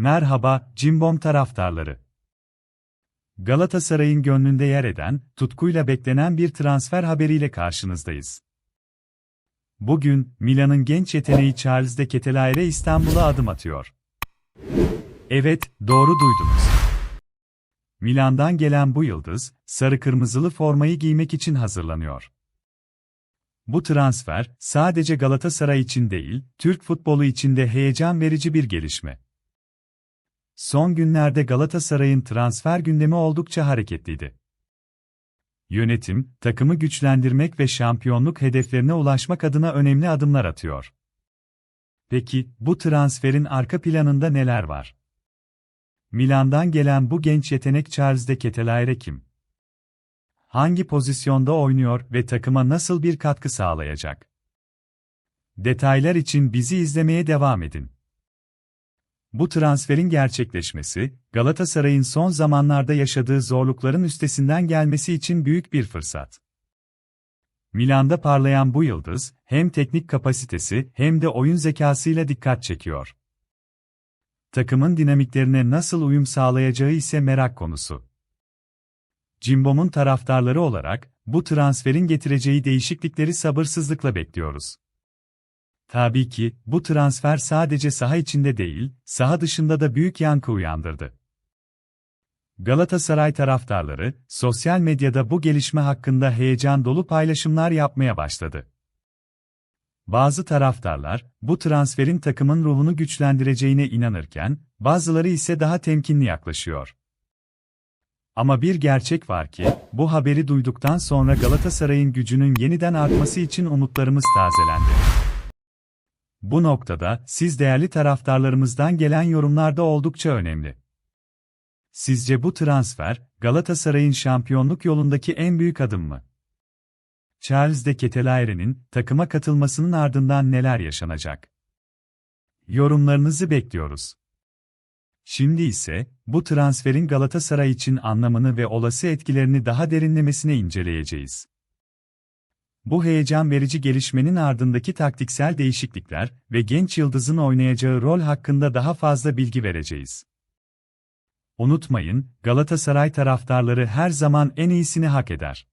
Merhaba, Cimbom taraftarları. Galatasaray'ın gönlünde yer eden, tutkuyla beklenen bir transfer haberiyle karşınızdayız. Bugün, Milan'ın genç yeteneği Charles de Ketelaere İstanbul'a adım atıyor. Evet, doğru duydunuz. Milan'dan gelen bu yıldız, sarı-kırmızılı formayı giymek için hazırlanıyor. Bu transfer, sadece Galatasaray için değil, Türk futbolu için de heyecan verici bir gelişme. Son günlerde Galatasaray'ın transfer gündemi oldukça hareketliydi. Yönetim, takımı güçlendirmek ve şampiyonluk hedeflerine ulaşmak adına önemli adımlar atıyor. Peki, bu transferin arka planında neler var? Milan'dan gelen bu genç yetenek Charles de Ketelaere kim? Hangi pozisyonda oynuyor ve takıma nasıl bir katkı sağlayacak? Detaylar için bizi izlemeye devam edin. Bu transferin gerçekleşmesi, Galatasaray'ın son zamanlarda yaşadığı zorlukların üstesinden gelmesi için büyük bir fırsat. Milan'da parlayan bu yıldız, hem teknik kapasitesi hem de oyun zekasıyla dikkat çekiyor. Takımın dinamiklerine nasıl uyum sağlayacağı ise merak konusu. Cimbom'un taraftarları olarak, bu transferin getireceği değişiklikleri sabırsızlıkla bekliyoruz. Tabii ki, bu transfer sadece saha içinde değil, saha dışında da büyük yankı uyandırdı. Galatasaray taraftarları, sosyal medyada bu gelişme hakkında heyecan dolu paylaşımlar yapmaya başladı. Bazı taraftarlar, bu transferin takımın ruhunu güçlendireceğine inanırken, bazıları ise daha temkinli yaklaşıyor. Ama bir gerçek var ki, bu haberi duyduktan sonra Galatasaray'ın gücünün yeniden artması için umutlarımız tazelendi. Bu noktada, siz değerli taraftarlarımızdan gelen yorumlar da oldukça önemli. Sizce bu transfer, Galatasaray'ın şampiyonluk yolundaki en büyük adım mı? Charles de Ketelaire'nin takıma katılmasının ardından neler yaşanacak? Yorumlarınızı bekliyoruz. Şimdi ise, bu transferin Galatasaray için anlamını ve olası etkilerini daha derinlemesine inceleyeceğiz. Bu heyecan verici gelişmenin ardındaki taktiksel değişiklikler ve genç yıldızın oynayacağı rol hakkında daha fazla bilgi vereceğiz. Unutmayın, Galatasaray taraftarları her zaman en iyisini hak eder.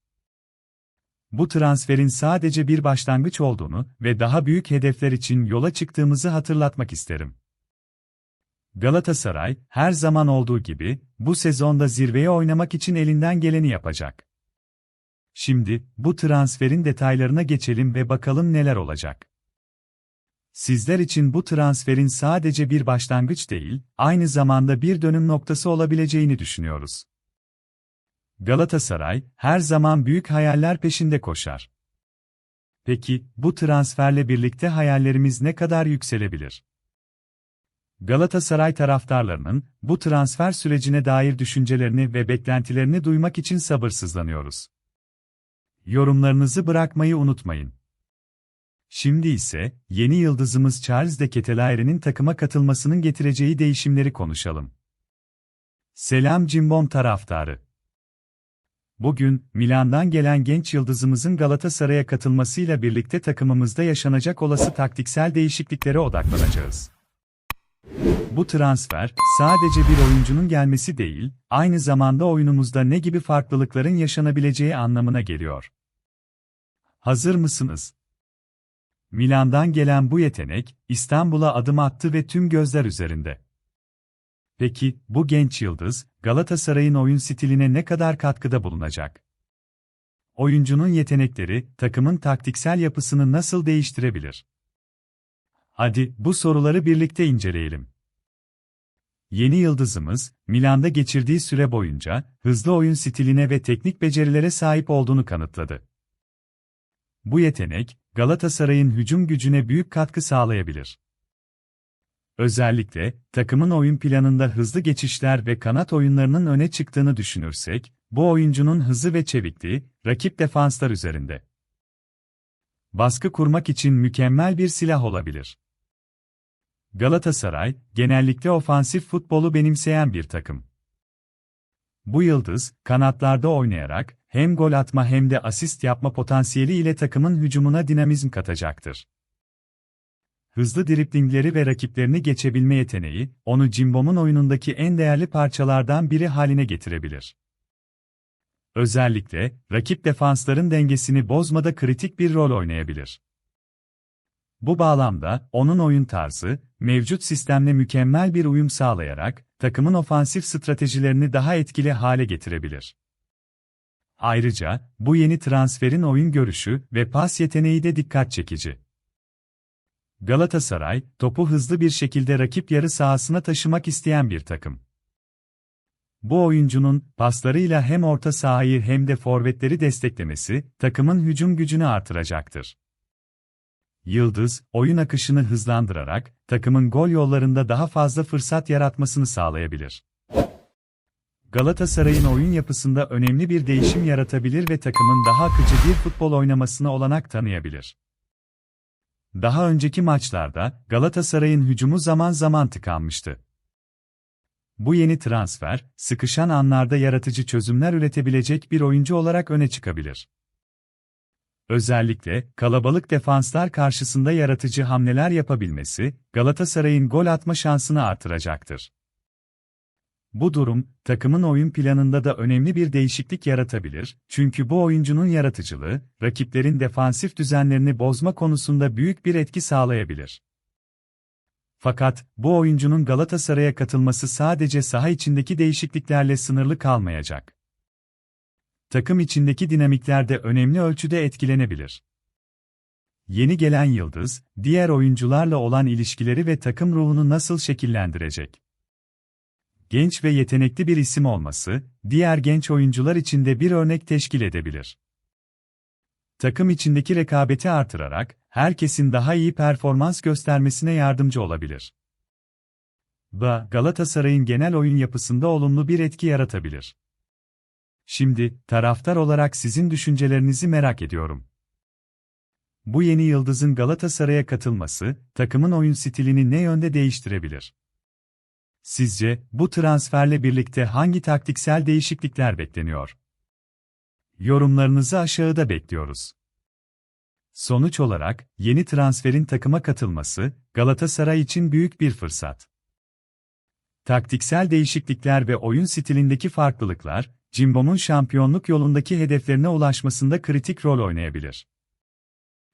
Bu transferin sadece bir başlangıç olduğunu ve daha büyük hedefler için yola çıktığımızı hatırlatmak isterim. Galatasaray, her zaman olduğu gibi, bu sezonda zirveye oynamak için elinden geleni yapacak. Şimdi, bu transferin detaylarına geçelim ve bakalım neler olacak. Sizler için bu transferin sadece bir başlangıç değil, aynı zamanda bir dönüm noktası olabileceğini düşünüyoruz. Galatasaray, her zaman büyük hayaller peşinde koşar. Peki, bu transferle birlikte hayallerimiz ne kadar yükselebilir? Galatasaray taraftarlarının bu transfer sürecine dair düşüncelerini ve beklentilerini duymak için sabırsızlanıyoruz. Yorumlarınızı bırakmayı unutmayın. Şimdi ise, yeni yıldızımız Charles de Ketelaire'nin takıma katılmasının getireceği değişimleri konuşalım. Selam Cimbom taraftarı. Bugün, Milan'dan gelen genç yıldızımızın Galatasaray'a katılmasıyla birlikte takımımızda yaşanacak olası taktiksel değişikliklere odaklanacağız. Bu transfer, sadece bir oyuncunun gelmesi değil, aynı zamanda oyunumuzda ne gibi farklılıkların yaşanabileceği anlamına geliyor. Hazır mısınız? Milan'dan gelen bu yetenek, İstanbul'a adım attı ve tüm gözler üzerinde. Peki, bu genç yıldız, Galatasaray'ın oyun stiline ne kadar katkıda bulunacak? Oyuncunun yetenekleri, takımın taktiksel yapısını nasıl değiştirebilir? Hadi, bu soruları birlikte inceleyelim. Yeni yıldızımız, Milan'da geçirdiği süre boyunca, hızlı oyun stiline ve teknik becerilere sahip olduğunu kanıtladı. Bu yetenek, Galatasaray'ın hücum gücüne büyük katkı sağlayabilir. Özellikle, takımın oyun planında hızlı geçişler ve kanat oyunlarının öne çıktığını düşünürsek, bu oyuncunun hızı ve çevikliği, rakip defanslar üzerinde. Baskı kurmak için mükemmel bir silah olabilir. Galatasaray, genellikle ofansif futbolu benimseyen bir takım. Bu yıldız, kanatlarda oynayarak, hem gol atma hem de asist yapma potansiyeli ile takımın hücumuna dinamizm katacaktır. hızlı driplingleri ve rakiplerini geçebilme yeteneği, onu Cimbom'un oyunundaki en değerli parçalardan biri haline getirebilir. Özellikle, rakip defansların dengesini bozmada kritik bir rol oynayabilir. Bu bağlamda, onun oyun tarzı, mevcut sistemle mükemmel bir uyum sağlayarak, takımın ofansif stratejilerini daha etkili hale getirebilir. Ayrıca, bu yeni transferin oyun görüşü ve pas yeteneği de dikkat çekici. Galatasaray, topu hızlı bir şekilde rakip yarı sahasına taşımak isteyen bir takım. Bu oyuncunun paslarıyla hem orta sahayı hem de forvetleri desteklemesi takımın hücum gücünü artıracaktır. Yıldız, oyun akışını hızlandırarak takımın gol yollarında daha fazla fırsat yaratmasını sağlayabilir. Galatasaray'ın oyun yapısında önemli bir değişim yaratabilir ve takımın daha akıcı bir futbol oynamasına olanak tanıyabilir. Daha önceki maçlarda Galatasaray'ın hücumu zaman zaman tıkanmıştı. Bu yeni transfer, sıkışan anlarda yaratıcı çözümler üretebilecek bir oyuncu olarak öne çıkabilir. Özellikle kalabalık defanslar karşısında yaratıcı hamleler yapabilmesi, Galatasaray'ın gol atma şansını artıracaktır. Bu durum, takımın oyun planında da önemli bir değişiklik yaratabilir, çünkü bu oyuncunun yaratıcılığı, rakiplerin defansif düzenlerini bozma konusunda büyük bir etki sağlayabilir. Fakat, bu oyuncunun Galatasaray'a katılması sadece saha içindeki değişikliklerle sınırlı kalmayacak. Takım içindeki dinamikler de önemli ölçüde etkilenebilir. Yeni gelen yıldız, diğer oyuncularla olan ilişkileri ve takım ruhunu nasıl şekillendirecek? genç ve yetenekli bir isim olması, diğer genç oyuncular için de bir örnek teşkil edebilir. Takım içindeki rekabeti artırarak, herkesin daha iyi performans göstermesine yardımcı olabilir. Da, Galatasaray'ın genel oyun yapısında olumlu bir etki yaratabilir. Şimdi, taraftar olarak sizin düşüncelerinizi merak ediyorum. Bu yeni yıldızın Galatasaray'a katılması, takımın oyun stilini ne yönde değiştirebilir? Sizce bu transferle birlikte hangi taktiksel değişiklikler bekleniyor? Yorumlarınızı aşağıda bekliyoruz. Sonuç olarak, yeni transferin takıma katılması, Galatasaray için büyük bir fırsat. Taktiksel değişiklikler ve oyun stilindeki farklılıklar, Cimbom'un şampiyonluk yolundaki hedeflerine ulaşmasında kritik rol oynayabilir.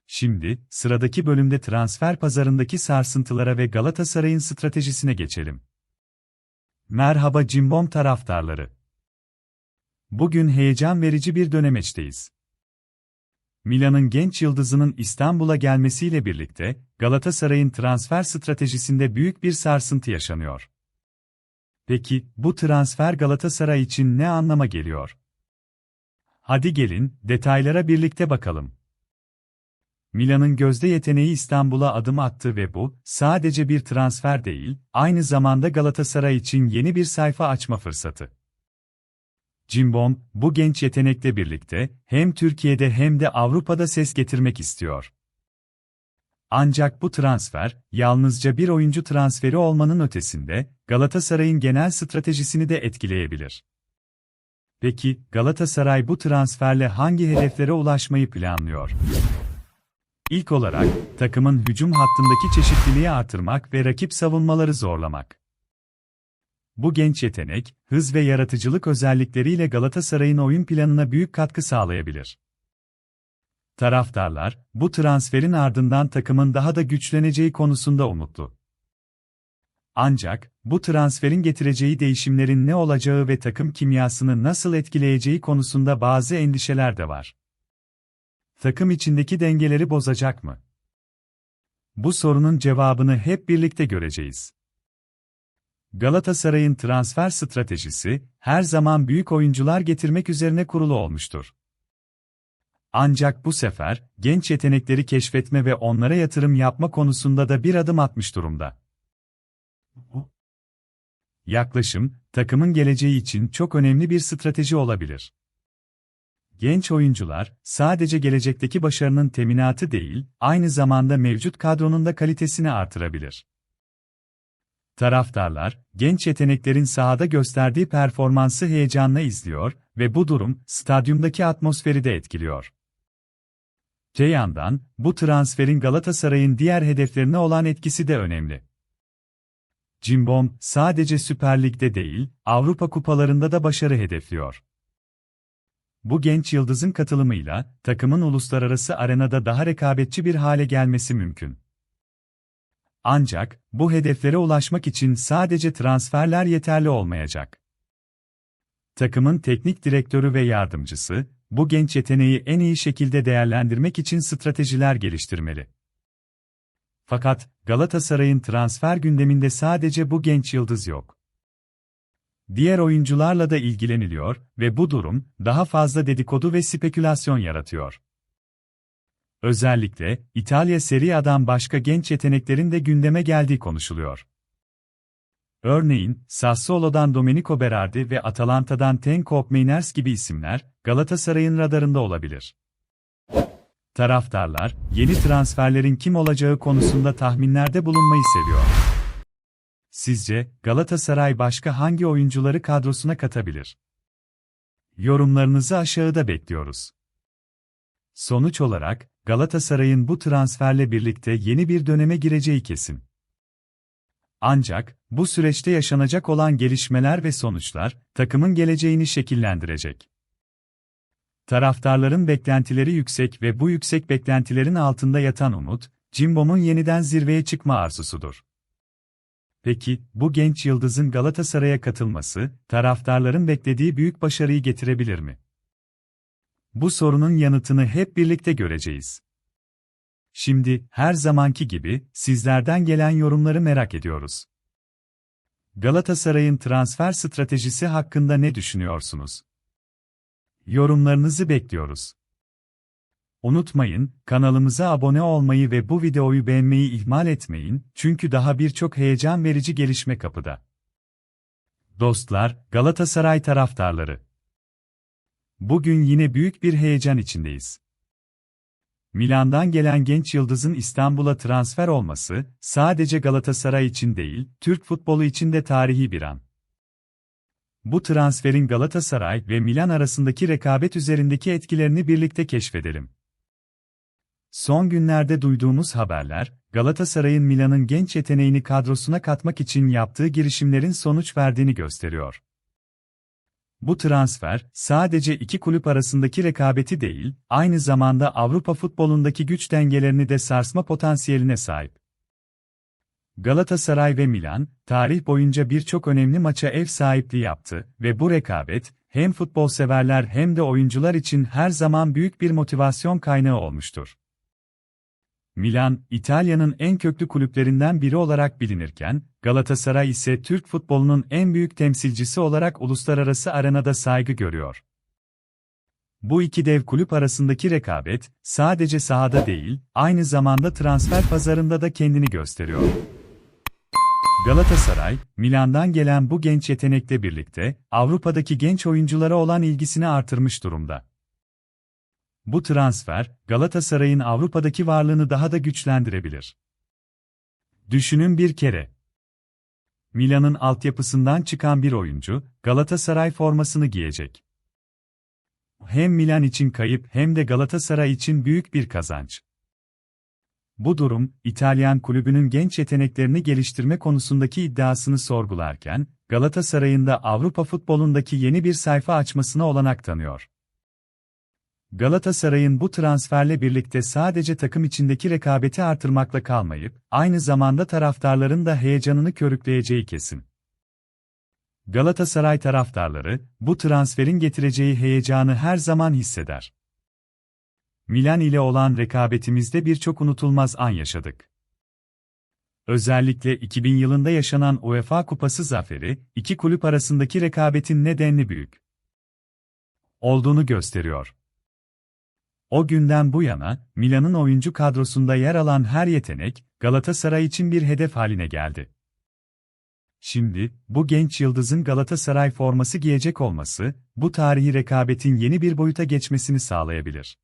Şimdi, sıradaki bölümde transfer pazarındaki sarsıntılara ve Galatasaray'ın stratejisine geçelim. Merhaba Cimbom taraftarları. Bugün heyecan verici bir dönemeçteyiz. Milan'ın genç yıldızının İstanbul'a gelmesiyle birlikte Galatasaray'ın transfer stratejisinde büyük bir sarsıntı yaşanıyor. Peki bu transfer Galatasaray için ne anlama geliyor? Hadi gelin detaylara birlikte bakalım. Milan'ın gözde yeteneği İstanbul'a adım attı ve bu, sadece bir transfer değil, aynı zamanda Galatasaray için yeni bir sayfa açma fırsatı. Cimbom, bu genç yetenekle birlikte, hem Türkiye'de hem de Avrupa'da ses getirmek istiyor. Ancak bu transfer, yalnızca bir oyuncu transferi olmanın ötesinde, Galatasaray'ın genel stratejisini de etkileyebilir. Peki, Galatasaray bu transferle hangi hedeflere ulaşmayı planlıyor? İlk olarak, takımın hücum hattındaki çeşitliliği artırmak ve rakip savunmaları zorlamak. Bu genç yetenek, hız ve yaratıcılık özellikleriyle Galatasaray'ın oyun planına büyük katkı sağlayabilir. Taraftarlar, bu transferin ardından takımın daha da güçleneceği konusunda umutlu. Ancak, bu transferin getireceği değişimlerin ne olacağı ve takım kimyasını nasıl etkileyeceği konusunda bazı endişeler de var takım içindeki dengeleri bozacak mı? Bu sorunun cevabını hep birlikte göreceğiz. Galatasaray'ın transfer stratejisi her zaman büyük oyuncular getirmek üzerine kurulu olmuştur. Ancak bu sefer genç yetenekleri keşfetme ve onlara yatırım yapma konusunda da bir adım atmış durumda. Yaklaşım, takımın geleceği için çok önemli bir strateji olabilir. Genç oyuncular, sadece gelecekteki başarının teminatı değil, aynı zamanda mevcut kadronun da kalitesini artırabilir. Taraftarlar, genç yeteneklerin sahada gösterdiği performansı heyecanla izliyor ve bu durum, stadyumdaki atmosferi de etkiliyor. Te yandan, bu transferin Galatasaray'ın diğer hedeflerine olan etkisi de önemli. Cimbom, sadece Süper Lig'de değil, Avrupa kupalarında da başarı hedefliyor. Bu genç yıldızın katılımıyla, takımın uluslararası arenada daha rekabetçi bir hale gelmesi mümkün. Ancak, bu hedeflere ulaşmak için sadece transferler yeterli olmayacak. Takımın teknik direktörü ve yardımcısı, bu genç yeteneği en iyi şekilde değerlendirmek için stratejiler geliştirmeli. Fakat, Galatasaray'ın transfer gündeminde sadece bu genç yıldız yok. Diğer oyuncularla da ilgileniliyor ve bu durum, daha fazla dedikodu ve spekülasyon yaratıyor. Özellikle, İtalya Serie A'dan başka genç yeteneklerin de gündeme geldiği konuşuluyor. Örneğin, Sassuolo'dan Domenico Berardi ve Atalanta'dan Tenko Meiners gibi isimler, Galatasaray'ın radarında olabilir. Taraftarlar, yeni transferlerin kim olacağı konusunda tahminlerde bulunmayı seviyor. Sizce, Galatasaray başka hangi oyuncuları kadrosuna katabilir? Yorumlarınızı aşağıda bekliyoruz. Sonuç olarak, Galatasaray'ın bu transferle birlikte yeni bir döneme gireceği kesin. Ancak, bu süreçte yaşanacak olan gelişmeler ve sonuçlar, takımın geleceğini şekillendirecek. Taraftarların beklentileri yüksek ve bu yüksek beklentilerin altında yatan umut, Cimbom'un yeniden zirveye çıkma arzusudur. Peki, bu genç yıldızın Galatasaray'a katılması, taraftarların beklediği büyük başarıyı getirebilir mi? Bu sorunun yanıtını hep birlikte göreceğiz. Şimdi, her zamanki gibi, sizlerden gelen yorumları merak ediyoruz. Galatasaray'ın transfer stratejisi hakkında ne düşünüyorsunuz? Yorumlarınızı bekliyoruz. Unutmayın, kanalımıza abone olmayı ve bu videoyu beğenmeyi ihmal etmeyin, çünkü daha birçok heyecan verici gelişme kapıda. Dostlar, Galatasaray taraftarları. Bugün yine büyük bir heyecan içindeyiz. Milan'dan gelen genç yıldızın İstanbul'a transfer olması, sadece Galatasaray için değil, Türk futbolu için de tarihi bir an. Bu transferin Galatasaray ve Milan arasındaki rekabet üzerindeki etkilerini birlikte keşfedelim. Son günlerde duyduğumuz haberler, Galatasaray'ın Milan'ın genç yeteneğini kadrosuna katmak için yaptığı girişimlerin sonuç verdiğini gösteriyor. Bu transfer, sadece iki kulüp arasındaki rekabeti değil, aynı zamanda Avrupa futbolundaki güç dengelerini de sarsma potansiyeline sahip. Galatasaray ve Milan, tarih boyunca birçok önemli maça ev sahipliği yaptı ve bu rekabet, hem futbol severler hem de oyuncular için her zaman büyük bir motivasyon kaynağı olmuştur. Milan, İtalya'nın en köklü kulüplerinden biri olarak bilinirken, Galatasaray ise Türk futbolunun en büyük temsilcisi olarak uluslararası arenada saygı görüyor. Bu iki dev kulüp arasındaki rekabet, sadece sahada değil, aynı zamanda transfer pazarında da kendini gösteriyor. Galatasaray, Milan'dan gelen bu genç yetenekle birlikte, Avrupa'daki genç oyunculara olan ilgisini artırmış durumda. Bu transfer, Galatasaray'ın Avrupa'daki varlığını daha da güçlendirebilir. Düşünün bir kere. Milan'ın altyapısından çıkan bir oyuncu, Galatasaray formasını giyecek. Hem Milan için kayıp hem de Galatasaray için büyük bir kazanç. Bu durum, İtalyan kulübünün genç yeteneklerini geliştirme konusundaki iddiasını sorgularken, Galatasaray'ın da Avrupa futbolundaki yeni bir sayfa açmasına olanak tanıyor. Galatasaray'ın bu transferle birlikte sadece takım içindeki rekabeti artırmakla kalmayıp, aynı zamanda taraftarların da heyecanını körükleyeceği kesin. Galatasaray taraftarları, bu transferin getireceği heyecanı her zaman hisseder. Milan ile olan rekabetimizde birçok unutulmaz an yaşadık. Özellikle 2000 yılında yaşanan UEFA Kupası zaferi, iki kulüp arasındaki rekabetin nedenli büyük olduğunu gösteriyor. O günden bu yana, Milan'ın oyuncu kadrosunda yer alan her yetenek, Galatasaray için bir hedef haline geldi. Şimdi, bu genç yıldızın Galatasaray forması giyecek olması, bu tarihi rekabetin yeni bir boyuta geçmesini sağlayabilir.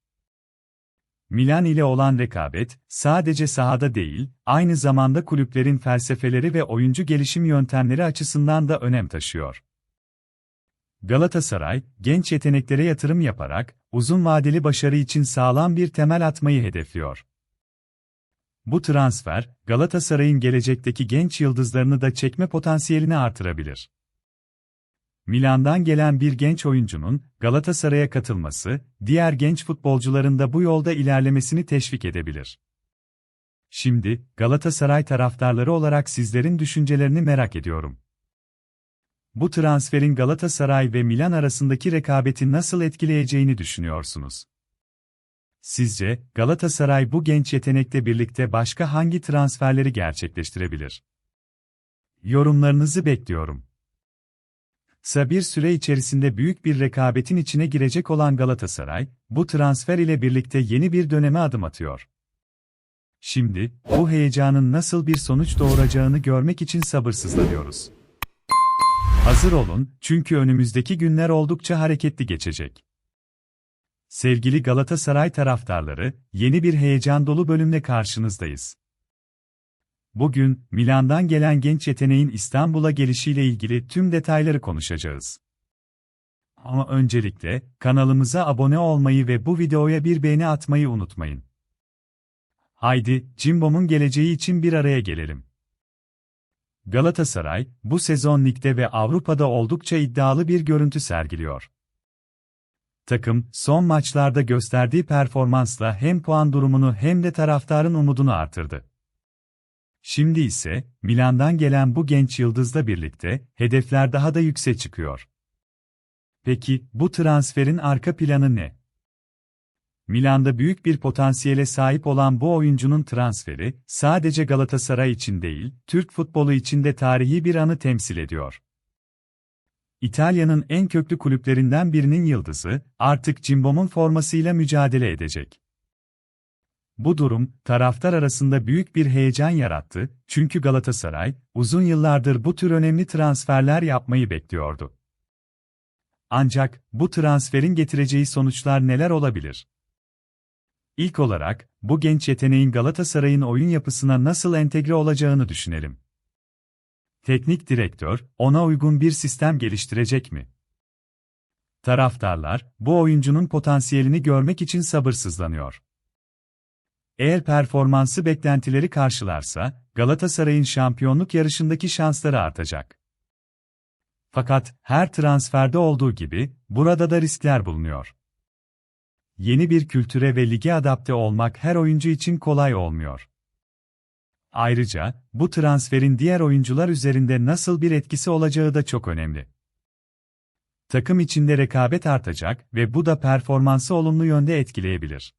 Milan ile olan rekabet, sadece sahada değil, aynı zamanda kulüplerin felsefeleri ve oyuncu gelişim yöntemleri açısından da önem taşıyor. Galatasaray, genç yeteneklere yatırım yaparak, uzun vadeli başarı için sağlam bir temel atmayı hedefliyor. Bu transfer, Galatasaray'ın gelecekteki genç yıldızlarını da çekme potansiyelini artırabilir. Milan'dan gelen bir genç oyuncunun Galatasaray'a katılması, diğer genç futbolcuların da bu yolda ilerlemesini teşvik edebilir. Şimdi, Galatasaray taraftarları olarak sizlerin düşüncelerini merak ediyorum. Bu transferin Galatasaray ve Milan arasındaki rekabeti nasıl etkileyeceğini düşünüyorsunuz? Sizce Galatasaray bu genç yetenekle birlikte başka hangi transferleri gerçekleştirebilir? Yorumlarınızı bekliyorum. Kısa bir süre içerisinde büyük bir rekabetin içine girecek olan Galatasaray, bu transfer ile birlikte yeni bir döneme adım atıyor. Şimdi, bu heyecanın nasıl bir sonuç doğuracağını görmek için sabırsızlanıyoruz. Hazır olun, çünkü önümüzdeki günler oldukça hareketli geçecek. Sevgili Galatasaray taraftarları, yeni bir heyecan dolu bölümle karşınızdayız. Bugün, Milan'dan gelen genç yeteneğin İstanbul'a gelişiyle ilgili tüm detayları konuşacağız. Ama öncelikle, kanalımıza abone olmayı ve bu videoya bir beğeni atmayı unutmayın. Haydi, Cimbom'un geleceği için bir araya gelelim. Galatasaray, bu sezon ligde ve Avrupa'da oldukça iddialı bir görüntü sergiliyor. Takım, son maçlarda gösterdiği performansla hem puan durumunu hem de taraftarın umudunu artırdı. Şimdi ise, Milan'dan gelen bu genç yıldızla birlikte, hedefler daha da yükse çıkıyor. Peki, bu transferin arka planı ne? Milan'da büyük bir potansiyele sahip olan bu oyuncunun transferi, sadece Galatasaray için değil, Türk futbolu için de tarihi bir anı temsil ediyor. İtalya'nın en köklü kulüplerinden birinin yıldızı, artık Cimbom'un formasıyla mücadele edecek. Bu durum, taraftar arasında büyük bir heyecan yarattı, çünkü Galatasaray, uzun yıllardır bu tür önemli transferler yapmayı bekliyordu. Ancak, bu transferin getireceği sonuçlar neler olabilir? İlk olarak, bu genç yeteneğin Galatasaray'ın oyun yapısına nasıl entegre olacağını düşünelim. Teknik direktör, ona uygun bir sistem geliştirecek mi? Taraftarlar, bu oyuncunun potansiyelini görmek için sabırsızlanıyor. Eğer performansı beklentileri karşılarsa, Galatasaray'ın şampiyonluk yarışındaki şansları artacak. Fakat, her transferde olduğu gibi, burada da riskler bulunuyor. Yeni bir kültüre ve lige adapte olmak her oyuncu için kolay olmuyor. Ayrıca, bu transferin diğer oyuncular üzerinde nasıl bir etkisi olacağı da çok önemli. Takım içinde rekabet artacak ve bu da performansı olumlu yönde etkileyebilir.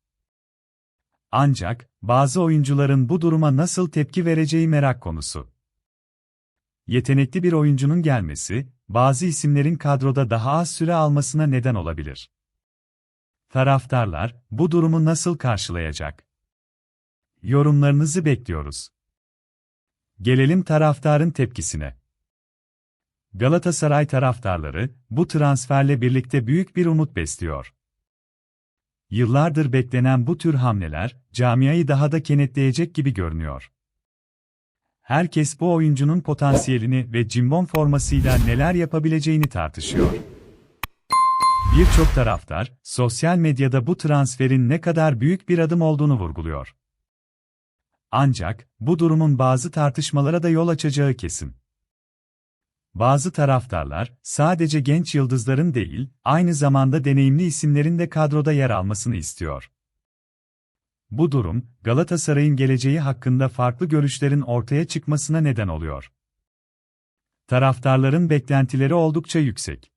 Ancak, bazı oyuncuların bu duruma nasıl tepki vereceği merak konusu. Yetenekli bir oyuncunun gelmesi, bazı isimlerin kadroda daha az süre almasına neden olabilir. Taraftarlar, bu durumu nasıl karşılayacak? Yorumlarınızı bekliyoruz. Gelelim taraftarın tepkisine. Galatasaray taraftarları, bu transferle birlikte büyük bir umut besliyor. Yıllardır beklenen bu tür hamleler, camiayı daha da kenetleyecek gibi görünüyor. Herkes bu oyuncunun potansiyelini ve cimbom formasıyla neler yapabileceğini tartışıyor. Birçok taraftar, sosyal medyada bu transferin ne kadar büyük bir adım olduğunu vurguluyor. Ancak, bu durumun bazı tartışmalara da yol açacağı kesin. Bazı taraftarlar, sadece genç yıldızların değil, aynı zamanda deneyimli isimlerin de kadroda yer almasını istiyor. Bu durum, Galatasaray'ın geleceği hakkında farklı görüşlerin ortaya çıkmasına neden oluyor. Taraftarların beklentileri oldukça yüksek.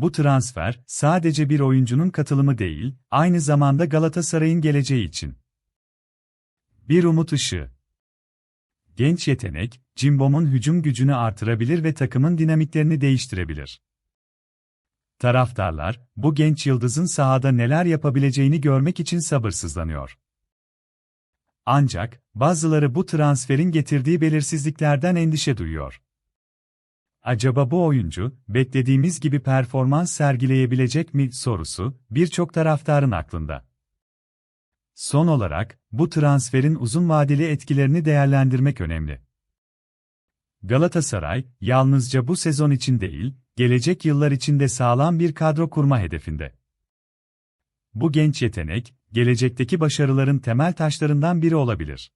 Bu transfer, sadece bir oyuncunun katılımı değil, aynı zamanda Galatasaray'ın geleceği için. Bir umut ışığı. Genç yetenek, Cimbom'un hücum gücünü artırabilir ve takımın dinamiklerini değiştirebilir. Taraftarlar, bu genç yıldızın sahada neler yapabileceğini görmek için sabırsızlanıyor. Ancak, bazıları bu transferin getirdiği belirsizliklerden endişe duyuyor. Acaba bu oyuncu, beklediğimiz gibi performans sergileyebilecek mi sorusu, birçok taraftarın aklında. Son olarak, bu transferin uzun vadeli etkilerini değerlendirmek önemli. Galatasaray, yalnızca bu sezon için değil, gelecek yıllar için de sağlam bir kadro kurma hedefinde. Bu genç yetenek, gelecekteki başarıların temel taşlarından biri olabilir.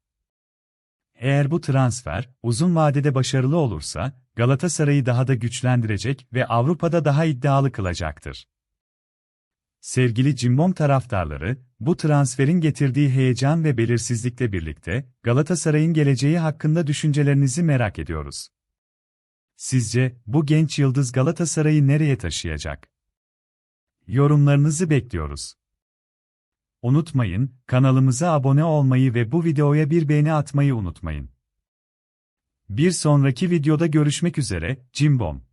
Eğer bu transfer, uzun vadede başarılı olursa, Galatasaray'ı daha da güçlendirecek ve Avrupa'da daha iddialı kılacaktır. Sevgili Cimbom taraftarları, bu transferin getirdiği heyecan ve belirsizlikle birlikte, Galatasaray'ın geleceği hakkında düşüncelerinizi merak ediyoruz. Sizce, bu genç yıldız Galatasaray'ı nereye taşıyacak? Yorumlarınızı bekliyoruz. Unutmayın, kanalımıza abone olmayı ve bu videoya bir beğeni atmayı unutmayın. Bir sonraki videoda görüşmek üzere, Cimbom.